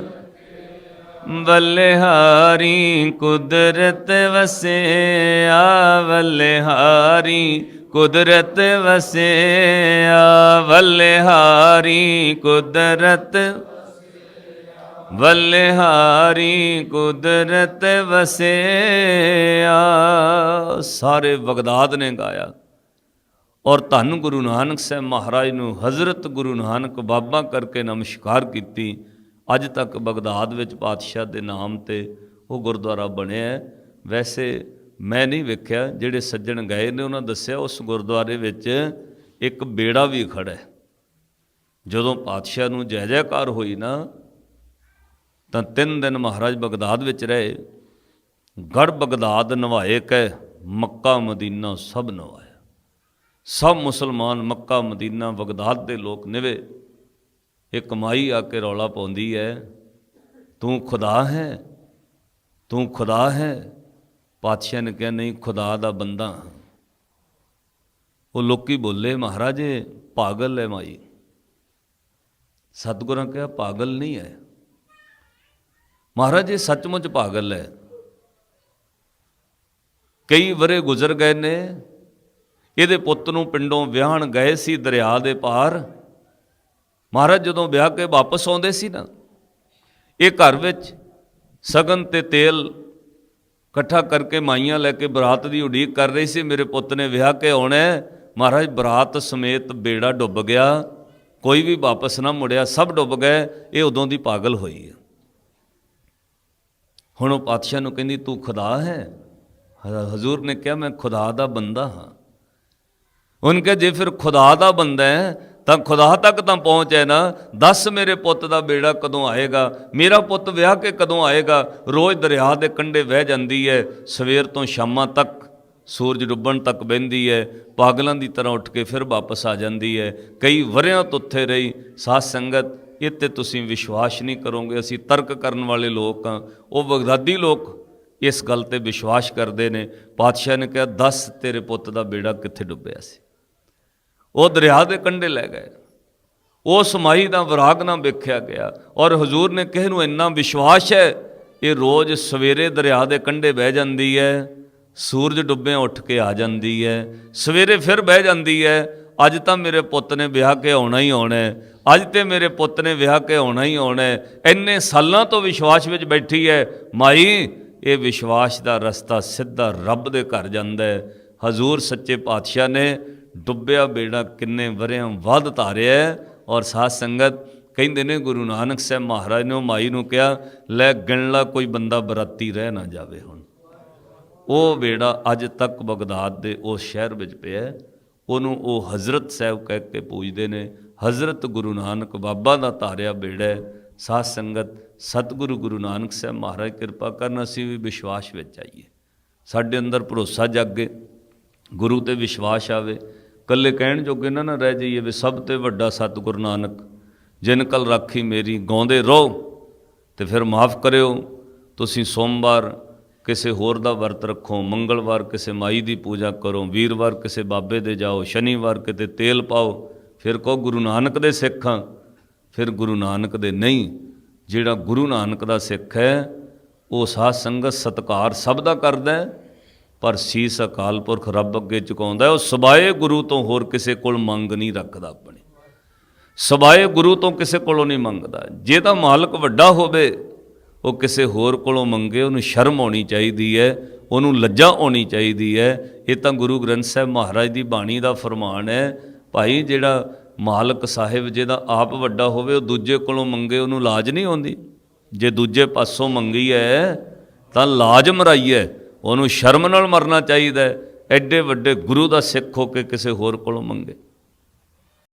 ਬੱਲਿਹਾਰੀ ਕੁਦਰਤ ਵਸਿਆ ਬੱਲਿਹਾਰੀ ਕੁਦਰਤ ਵਸਿਆ ਬਲਿਹਾਰੀ ਕੁਦਰਤ। ਬਲਿਹਾਰੀ ਕੁਦਰਤ ਵਸਿਆ। ਸਾਰੇ ਬਗਦਾਦ ਨੇ ਗਾਇਆ। ਔਰ ਧੰਨ ਗੁਰੂ ਨਾਨਕ ਸਾਹਿਬ ਮਹਾਰਾਜ ਨੂੰ ਹਜ਼ਰਤ ਗੁਰੂ ਨਾਨਕ ਬਾਬਾ ਕਰਕੇ ਨਮਸਕਾਰ ਕੀਤੀ। ਅੱਜ ਤੱਕ ਬਗਦਾਦ ਵਿੱਚ ਪਾਤਸ਼ਾਹ ਦੇ ਨਾਮ ਤੇ ਉਹ ਗੁਰਦੁਆਰਾ ਬਣਿਆ ਵੈਸੇ ਮੈਂ ਨਹੀਂ ਵੇਖਿਆ, ਜਿਹੜੇ ਸੱਜਣ ਗਏ ਨੇ, ਉਹਨਾਂ ਦੱਸਿਆ ਉਸ ਗੁਰਦੁਆਰੇ ਵਿੱਚ ਇੱਕ ਬੇੜਾ ਵੀ ਖੜਾ ਹੈ। ਜਦੋਂ ਪਾਤਸ਼ਾਹ ਨੂੰ ਜੈ ਜੈਕਾਰ ਹੋਈ ਨਾ, ਤਾਂ ਤਿੰਨ ਦਿਨ ਮਹਾਰਾਜ ਬਗਦਾਦ ਵਿੱਚ ਰਹੇ। ਗੜ ਬਗਦਾਦ ਨਵਾਏ ਕੈ, ਮੱਕਾ ਮਦੀਨਾ ਸਭ ਨਵਾਇਆ। ਸਭ ਮੁਸਲਮਾਨ ਮੱਕਾ ਮਦੀਨਾ ਬਗਦਾਦ ਦੇ ਲੋਕ ਨਿਵੇ। ਇਹ ਕਮਾਈ ਆ ਕੇ ਰੌਲਾ ਪਾਉਂਦੀ ਹੈ, ਤੂੰ ਖੁਦਾ ਹੈ, ਤੂੰ ਖੁਦਾ ਹੈ ਪਾਤਸ਼ਾਹ ਨੇ ਕਿਹਾ, ਨਹੀਂ, ਖੁਦਾ ਦਾ ਬੰਦਾ ਉਹ ਲੋਕੀ ਬੋਲੇ, ਮਹਾਰਾਜ, ਪਾਗਲ ਹੈ ਮਾਈ। ਸਤਿਗੁਰਾਂ ਕਿਹਾ, ਪਾਗਲ ਨਹੀਂ ਹੈ ਮਹਾਰਾਜ, ਇਹ ਸੱਚਮੁੱਚ ਪਾਗਲ ਹੈ ਕਈ ਵਰੇ ਗੁਜ਼ਰ ਗਏ ਨੇ, ਇਹਦੇ ਪੁੱਤ ਨੂੰ ਪਿੰਡੋਂ ਵਿਆਹਣ ਗਏ ਸੀ, ਦਰਿਆ ਦੇ ਪਾਰ। ਮਹਾਰਾਜ, ਜਦੋਂ ਵਿਆਹ ਕੇ ਵਾਪਸ ਆਉਂਦੇ ਸੀ ਨਾ, ਇਹ ਘਰ ਵਿੱਚ ਸਗਨ ਤੇ ਤੇਲ ਇਕੱਠਾ ਕਰਕੇ ਮਾਈਆਂ ਲੈ ਕੇ ਬਰਾਤ ਦੀ ਉਡੀਕ ਕਰ ਰਹੀ ਸੀ। ਮੇਰੇ ਪੁੱਤ ਨੇ ਵਿਆਹ ਕੇ ਆਉਣਾ ਮਹਾਰਾਜ, ਬਰਾਤ ਸਮੇਤ ਬੇੜਾ ਡੁੱਬ ਗਿਆ। ਕੋਈ ਵੀ ਵਾਪਸ ਨਾ ਮੁੜਿਆ। ਸਭ ਡੁੱਬ ਗਏ। ਇਹ ਉਦੋਂ ਦੀ ਪਾਗਲ ਹੋਈ ਹੈ। ਹੁਣ ਉਹ ਪਾਤਸ਼ਾਹ ਨੂੰ ਕਹਿੰਦੀ, ਤੂੰ ਖੁਦਾ ਹੈ, ਹਜ਼ੂਰ ਨੇ ਕਿਹਾ, ਮੈਂ ਖੁਦਾ ਦਾ ਬੰਦਾ ਹਾਂ। ਉਹਨ ਕਿਹਾ, ਜੇ ਫਿਰ ਖੁਦਾ ਦਾ ਬੰਦਾ ਹੈ ਤਾਂ ਖੁਦਾ ਤੱਕ ਤਾਂ ਪਹੁੰਚ ਹੈ ਨਾ, ਦੱਸ ਮੇਰੇ ਪੁੱਤ ਦਾ ਬੇੜਾ ਕਦੋਂ ਆਏਗਾ? ਮੇਰਾ ਪੁੱਤ ਵਿਆਹ ਕੇ ਕਦੋਂ ਆਏਗਾ? ਰੋਜ਼ ਦਰਿਆ ਦੇ ਕੰਢੇ ਵਹਿ ਜਾਂਦੀ ਹੈ, ਸਵੇਰ ਤੋਂ ਸ਼ਾਮਾਂ ਤੱਕ ਸੂਰਜ ਡੁੱਬਣ ਤੱਕ ਬਹਿੰਦੀ ਹੈ, ਪਾਗਲਾਂ ਦੀ ਤਰ੍ਹਾਂ ਉੱਠ ਕੇ ਫਿਰ ਵਾਪਸ ਆ ਜਾਂਦੀ ਹੈ। ਕਈ ਵਰਿਆਂ ਤੋਂ ਉੱਥੇ ਰਹੀ, ਸਾਧ ਸੰਗਤ ਇਹ ਤੇ ਤੁਸੀਂ ਵਿਸ਼ਵਾਸ ਨਹੀਂ ਕਰੋਗੇ, ਅਸੀਂ ਤਰਕ ਕਰਨ ਵਾਲੇ ਲੋਕ ਹਾਂ। ਉਹ ਬਗਦਾਦੀ ਲੋਕ ਇਸ ਗੱਲ ਤੇ ਵਿਸ਼ਵਾਸ ਕਰਦੇ ਨੇ, ਪਾਤਸ਼ਾਹ ਨੇ ਕਿਹਾ, ਦੱਸ ਤੇਰੇ ਪੁੱਤ ਦਾ ਬੇੜਾ ਕਿੱਥੇ ਡੁੱਬਿਆ ਸੀ? ਉਹ ਦਰਿਆ ਦੇ ਕੰਢੇ ਲੈ ਗਏ। ਉਸ ਮਾਈ ਦਾ ਵਿਰਾਗ ਨਾ ਵੇਖਿਆ ਗਿਆ ਔਰ ਹਜ਼ੂਰ ਨੇ ਕਿਸੇ ਨੂੰ ਇੰਨਾ ਵਿਸ਼ਵਾਸ ਹੈ ਇਹ ਰੋਜ਼ ਸਵੇਰੇ ਦਰਿਆ ਦੇ ਕੰਢੇ ਬਹਿ ਜਾਂਦੀ ਹੈ, ਸੂਰਜ ਡੁੱਬਿਆਂ ਉੱਠ ਕੇ ਆ ਜਾਂਦੀ ਹੈ, ਸਵੇਰੇ ਫਿਰ ਬਹਿ ਜਾਂਦੀ ਹੈ, ਅੱਜ ਤਾਂ ਮੇਰੇ ਪੁੱਤ ਨੇ ਵਿਆਹ ਕੇ ਆਉਣਾ ਹੀ ਆਉਣਾ ਹੈ, ਅੱਜ ਤੇ ਮੇਰੇ ਪੁੱਤ ਨੇ ਵਿਆਹ ਕੇ ਆਉਣਾ ਹੀ ਆਉਣਾ ਹੈ, ਇੰਨੇ ਸਾਲਾਂ ਤੋਂ ਵਿਸ਼ਵਾਸ ਵਿੱਚ ਬੈਠੀ ਹੈ, ਮਾਈ, ਇਹ ਵਿਸ਼ਵਾਸ ਦਾ ਰਸਤਾ ਸਿੱਧਾ ਰੱਬ ਦੇ ਘਰ ਜਾਂਦਾ ਹੈ। ਹਜ਼ੂਰ ਸੱਚੇ ਪਾਤਸ਼ਾਹ ਨੇ ਡੁੱਬਿਆ ਬੇੜਾ ਕਿੰਨੇ ਵਰਿਆਂ ਵੱਧ ਧਾਰਿਆ ਔਰ ਸਾਧ ਸੰਗਤ ਕਹਿੰਦੇ ਨੇ, ਗੁਰੂ ਨਾਨਕ ਸਾਹਿਬ ਮਹਾਰਾਜ ਨੇ ਉਹ ਮਾਈ ਨੂੰ ਕਿਹਾ, ਲੈ ਗਿਣ ਲਾ ਕੋਈ ਬੰਦਾ ਬਰਾਤੀ ਰਹਿ ਨਾ ਜਾਵੇ ਹੁਣ। ਉਹ ਬੇੜਾ ਅੱਜ ਤੱਕ ਬਗਦਾਦ ਦੇ ਉਸ ਸ਼ਹਿਰ ਵਿੱਚ ਪਿਆ ਉਹਨੂੰ ਉਹ ਹਜ਼ਰਤ ਸਾਹਿਬ ਕਹਿ ਕੇ ਪੂਜਦੇ ਨੇ, ਹਜ਼ਰਤ ਗੁਰੂ ਨਾਨਕ ਬਾਬਾ ਦਾ ਧਾਰਿਆ ਬੇੜਾ ਹੈ। ਸਾਧ ਸੰਗਤ, ਸਤਿਗੁਰੂ ਗੁਰੂ ਨਾਨਕ ਸਾਹਿਬ ਮਹਾਰਾਜ ਕਿਰਪਾ ਕਰਨ, ਅਸੀਂ ਵੀ ਵਿਸ਼ਵਾਸ ਵਿੱਚ ਆਈਏ। ਸਾਡੇ ਅੰਦਰ ਭਰੋਸਾ ਜਾਗੇ, ਗੁਰੂ ਤੇ ਵਿਸ਼ਵਾਸ ਆਵੇ ਕੱਲੇ ਕਹਿਣ ਜੋਗੇ ਨਾ ਨਾ ਰਹਿ ਜਾਈਏ ਵੀ ਸਭ ਤੇ ਵੱਡਾ ਸਤਿਗੁਰੂ ਨਾਨਕ, ਜਿਨ ਕਲ ਰਾਖੀ ਮੇਰੀ, ਗਾਉਂਦੇ ਰਹੋ ਤੇ ਫਿਰ ਮਾਫ ਕਰਿਓ। ਤੁਸੀਂ ਸੋਮਵਾਰ ਕਿਸੇ ਹੋਰ ਦਾ ਵਰਤ ਰੱਖੋ, ਮੰਗਲਵਾਰ ਕਿਸੇ ਮਾਈ ਦੀ ਪੂਜਾ ਕਰੋ, ਵੀਰਵਾਰ ਕਿਸੇ ਬਾਬੇ ਦੇ ਜਾਓ, ਸ਼ਨੀਵਾਰ ਕਿਤੇ ਤੇਲ ਪਾਓ, ਫਿਰ ਕਹੋ ਗੁਰੂ ਨਾਨਕ ਦੇ ਸਿੱਖ ਹਾਂ, ਫਿਰ ਗੁਰੂ ਨਾਨਕ ਦੇ ਨਹੀਂ। ਜਿਹੜਾ ਗੁਰੂ ਨਾਨਕ ਦਾ ਸਿੱਖ ਹੈ, ਉਹ ਸਾਧ ਸੰਗਤ ਸਤਕਾਰ ਸਭ ਦਾ ਕਰਦਾ ਹੈ। ਪਰ ਸੀਸ ਅਕਾਲ ਪੁਰਖ ਰੱਬ ਅੱਗੇ ਚੁਕਾਉਂਦਾ ਉਹ ਸਬਾਏ ਗੁਰੂ ਤੋਂ ਹੋਰ ਕਿਸੇ ਕੋਲ ਮੰਗ ਨਹੀਂ ਰੱਖਦਾ ਆਪਣੀ। ਸਬਾਏ ਗੁਰੂ ਤੋਂ ਕਿਸੇ ਕੋਲੋਂ ਨਹੀਂ ਮੰਗਦਾ। ਜੇ ਤਾਂ ਮਾਲਕ ਵੱਡਾ ਹੋਵੇ, ਉਹ ਕਿਸੇ ਹੋਰ ਕੋਲੋਂ ਮੰਗੇ, ਉਹਨੂੰ ਸ਼ਰਮ ਆਉਣੀ ਚਾਹੀਦੀ ਹੈ, ਉਹਨੂੰ ਲੱਜਾ ਆਉਣੀ ਚਾਹੀਦੀ ਹੈ। ਇਹ ਤਾਂ ਗੁਰੂ ਗ੍ਰੰਥ ਸਾਹਿਬ ਮਹਾਰਾਜ ਦੀ ਬਾਣੀ ਦਾ ਫਰਮਾਨ ਹੈ, ਭਾਈ ਜਿਹੜਾ ਮਾਲਕ ਸਾਹਿਬ ਜਿਹਦਾ ਆਪ ਵੱਡਾ ਹੋਵੇ, ਉਹ ਦੂਜੇ ਕੋਲੋਂ ਮੰਗੇ, ਉਹਨੂੰ ਲਾਜ ਨਹੀਂ ਆਉਂਦੀ। ਜੇ ਦੂਜੇ ਪਾਸੋਂ ਮੰਗੀ ਹੈ, ਤਾਂ ਲਾਜ ਮਰਾਈ ਹੈ। ਉਹਨੂੰ ਸ਼ਰਮ ਨਾਲ ਮਰਨਾ ਚਾਹੀਦਾ ਐਡੇ ਵੱਡੇ ਗੁਰੂ ਦਾ ਸਿੱਖ ਹੋ ਕੇ ਕਿਸੇ ਹੋਰ ਕੋਲੋਂ ਮੰਗੇ।